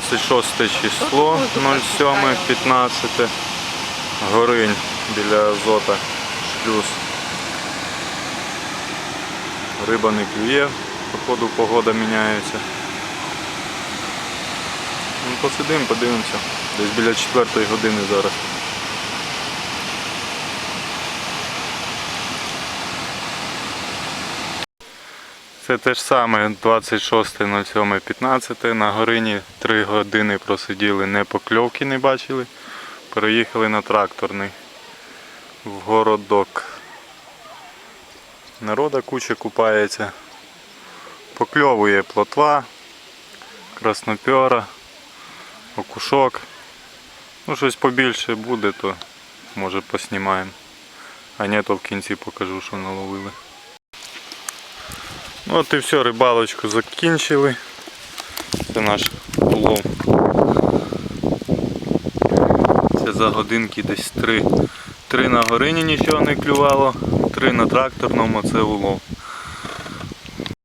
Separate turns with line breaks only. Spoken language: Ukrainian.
26 число 07.15. Горинь біля азота шлюз. Риба не клює, походу погода міняється. Ну, посидимо, подивимося. Десь біля 4 години зараз. Це те ж саме 26.07.15. На горині 3 години просиділи, не покльовки не бачили. Переїхали на тракторний в городок. Народа куча купається. Покльовує плотва, краснопьора, окушок. Ну щось побільше буде, то може поснімаємо. А ні, то в кінці покажу, що наловили. От і все, рибалочку закінчили. Це наш улов. Це за годинки десь три. Три на горині нічого не клювало, три на тракторному це улов.